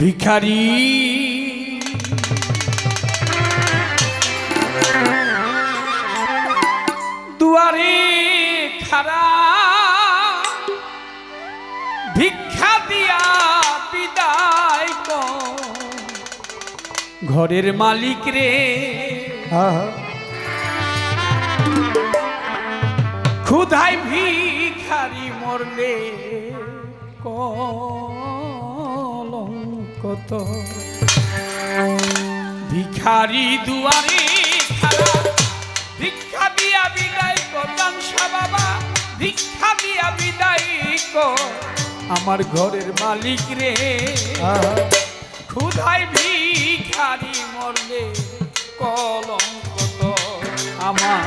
ভিখারি ঘরের মালিক রে। ক্ষুধায় ভিখারি মরলে কত ভিখারি দুয়ারে ভিক্ষা দিয়া বিদায় করলাম বাবা ভিক্ষা দিয়া বিদায় কর। আমার ঘরের মালিক রে। ক্ষুধায় ভিখারি মরলে কলঙ্ক তো আমার।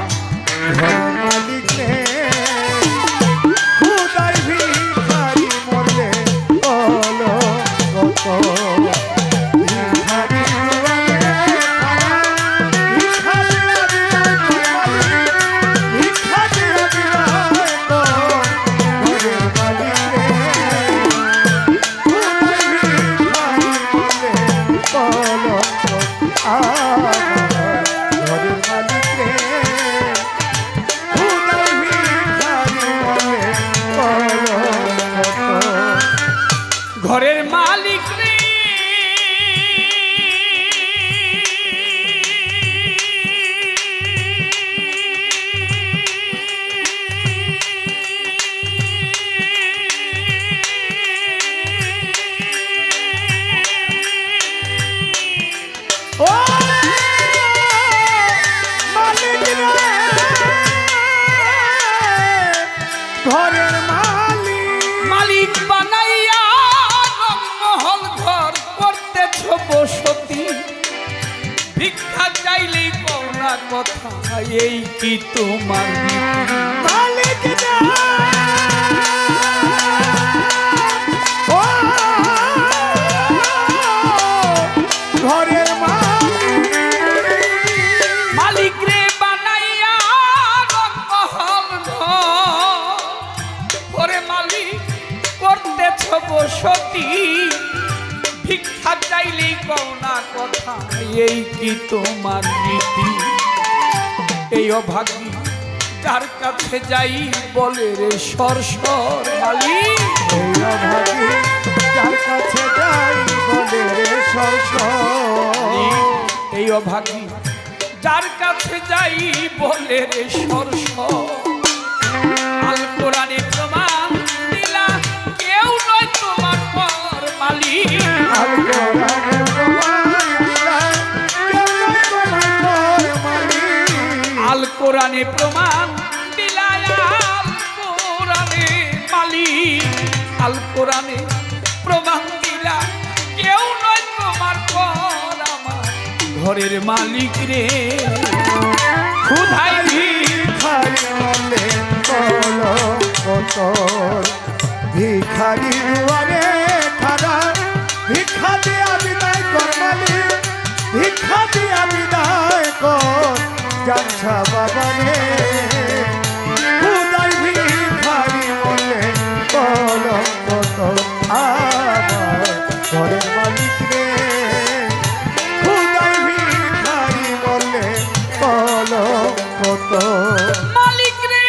মালিক রে ভিখারি মরলে বলো বসতি ভিক্ষা চাইলেই করোনা কথা এই কি তোমার এই কি তোমার নীতি? এই অভাগী যার কাছে যাই বলে রে সর সর মালিক এই অভাগী যার কাছে যাই বলে রে সরসর এই অভাগী যার কাছে যাই বলে রে সর। আল কোরআনে প্রমাণ দিলা, কেউ নয় তোমার পর আমার। ঘরের মালিক রে ক্ষুধাই ভিখারি দুয়ারে খারা ভিক্ষা দিয়া বিদায় কর মালিক ভিক্ষা দিয়া বিদায় কর। যাচ্ছা বাবা কত? মালিক রে।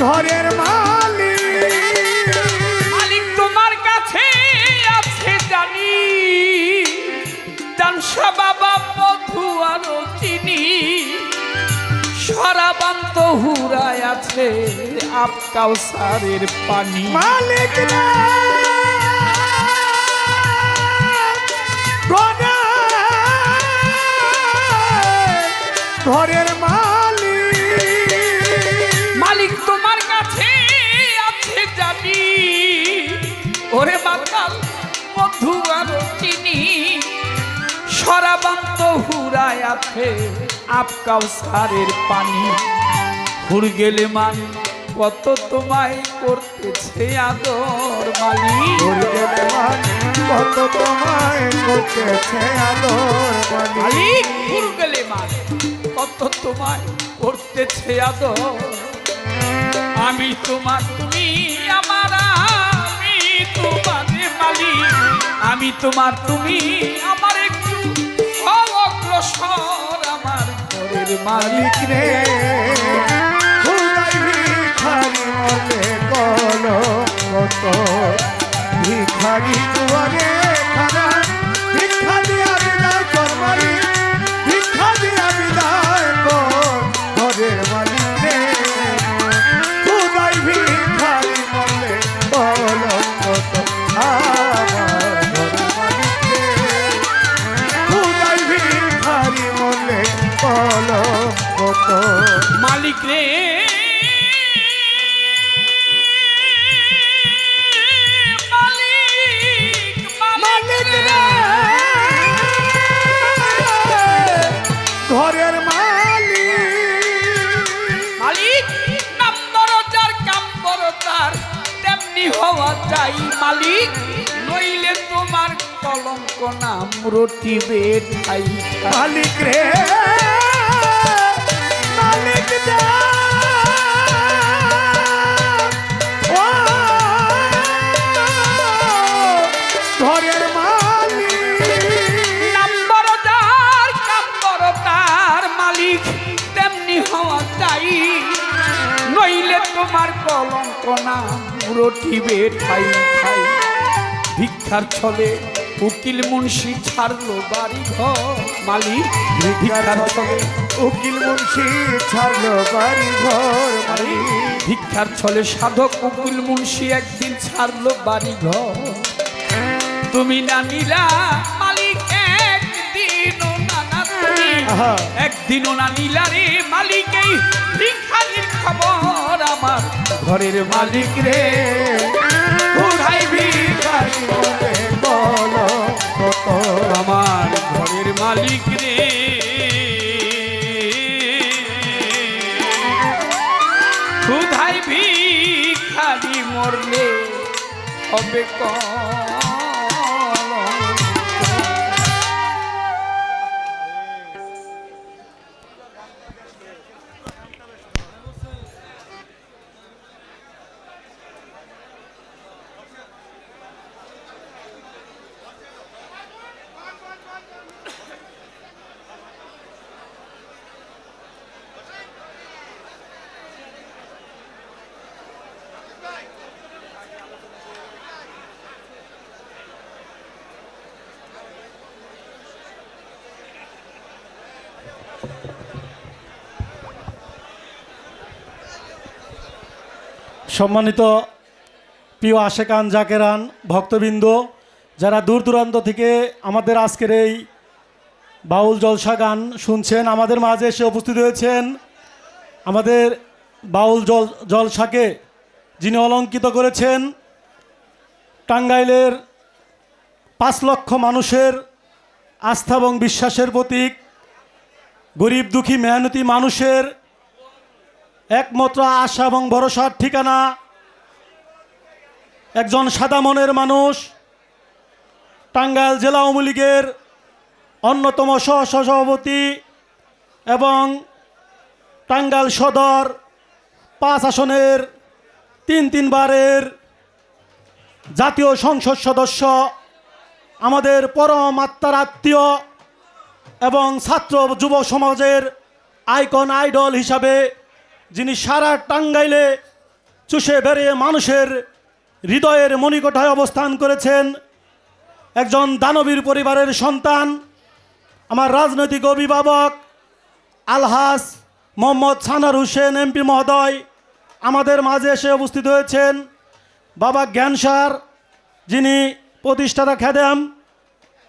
ঘরের মালিক! মালিক তোমার কাছে আছে জানি। জানসা বাবা হুরায় আছে আপ কাউসারের পানি। মালিক ঘরের মালিক। মালিক তোমার কাছে আছে জানি। ওরে বাতাল মধু আর চিনি। সরাবান্ত হুরায় আছে আপ কাউসারের পানি। হুর গেলে মান কত তোমায় করতেছে আদর মালিক গেলে মান কত তোমায় করতেছে মালিক মালিক হুর গেলে মান কত তোমায় করতেছে আদর। আমি তোমার তুমি আমার আমি তোমার মালিক আমি তোমার তুমি আমার একটু অগ্রসর আমার ঘরের মালিক রে। কত? ভিখারি দুয়ারে খানা। ভিক্ষা দিয়া বিদায় কর মালিক। ভিক্ষা দিয়া বিদায় কর ঘরের মালিক রে খুদাই ভিখারি বলো বলো কত। মালিক রে। চাই মালিক নইলে তোমার কলঙ্ক নাম রটিবে ঠাই ঠাই। মালিক রে মালিক দা ও ঘরের মালিক। নাম্বার যার কাম্বর তার মালিক তেমনি হওয়া চাই। নইলে তোমার কলঙ্ক নাম রটিবে ঠাই ঠাই। ভিক্ষার ছলে উকিল মুন্সি ছাড়লো বাড়ি ঘর মালিক ভিক্ষার ছলে উকিল মুন্সি ছাড়লো বাড়ি ঘর ভিক্ষার ছলে সাধক উকিল মুন্সি একদিন ছাড়লো বাড়ি ঘর তুমি না নিলা মালিক একদিনও না না একদিনও না নিলা রে মালিক এই ভিক্ষারির খবর আমার। ঘরের মালিক রে। ভিখারি বলে? কত আমার ঘরের মালিক রে। ক্ষুধাই ভিখারি মরলে? হবে কলঙ্ক। সম্মানিত প্রিয় আশেকান জাকেরান, ভক্তবৃন্দ, যারা দূর দূরান্ত থেকে আমাদের আজকের এই বাউল জলসা গান শুনছেন, আমাদের মাঝে এসে উপস্থিত হয়েছেন আমাদের বাউল জল, জলসাকে যিনি অলঙ্কিত করেছেন, টাঙ্গাইলের পাঁচ লক্ষ মানুষের আস্থা এবং বিশ্বাসের প্রতীক গরিব দুঃখী মেহনতি মানুষের একমাত্র আশা এবং ভরসার ঠিকানা একজন সাদা মনের মানুষ, টাঙ্গাইল জেলা আওয়ামী লীগের অন্যতম সহ সভাপতি এবং টাঙ্গাইল সদর পাঁচ আসনের তিন তিনবারের জাতীয় সংসদ সদস্য, আমাদের পরম আত্মার আত্মীয় এবং ছাত্র যুব সমাজের আইকন আইডল হিসাবে যিনি সারা টাঙ্গাইলে চুষে বেড়ে মানুষের হৃদয়ের মণিকোঠায় অবস্থান করেছেন, একজন দানবীর পরিবারের সন্তান, আমার রাজনৈতিক অভিভাবক আলহাস মোহাম্মদ সানার হোসেন এমপি মহোদয় আমাদের মাঝে এসে উপস্থিত হয়েছেন। বাবা জ্ঞানসার, যিনি প্রতিষ্ঠাতা খেদেম,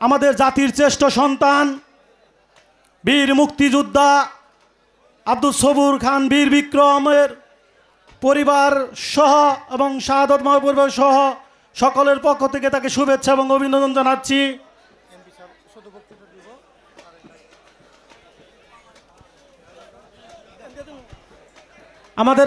আমাদের জাতির শ্রেষ্ঠ সন্তান বীর মুক্তিযোদ্ধা আব্দুল সবুর খান, বীর বিক্রমের পরিবার সহ এবং শাহাদত মহ পরিবার সহ সকলের পক্ষ থেকে তাকে শুভেচ্ছা এবং অভিনন্দন জানাচ্ছি। আমাদের